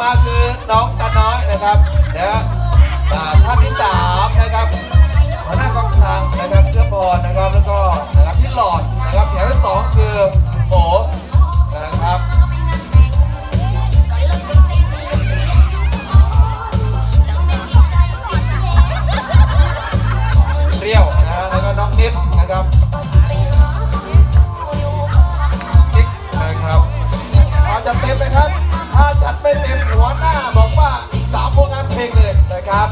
มาคือน้องตาน้อยนะครับนะฮะท่านที่สามนะครับหัวหน้ากองทางนะครับเสื้อบอลนะครับแล้วก็นะครับพี่หลอดนะครับแถวที่สองคือโอนะครับเปรี้ยวนะฮะแล้วก็น้องนิดนะครับจิ๊กนะครับเอาจัดเต็มเลยครับ ถ้าจัดไม่เต็มหัวหน้าบอกว่าอีกสามผลงานเพลงเลยนะครับ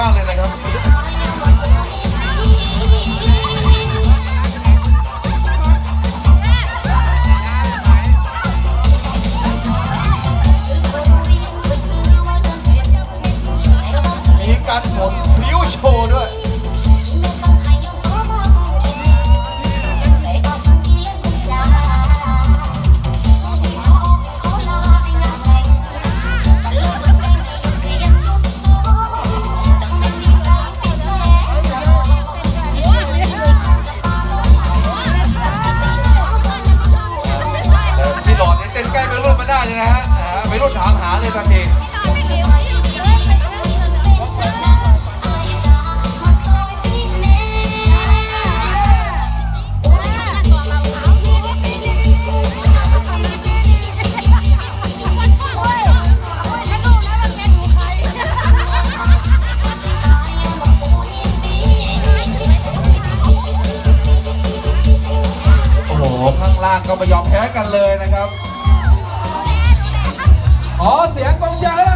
มัคคีกันเป็นอย่างมากเลยนะครับมีการหมุนพริ้วโชว์ด้วย ล่างก็ไม่ยอมแพ้กันเลยนะครับ ขอเสียงกองเชียร์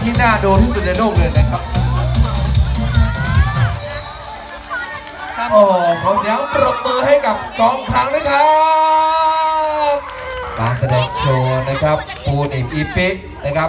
เป็นอีพีที่น่าดูที่สุดในโลกเลยนะครับโอ้โหขอเสียงปรบมือให้กับกองคลังด้วยครับการแสดงโชว์นะครับปูนิมอีพีนะครับ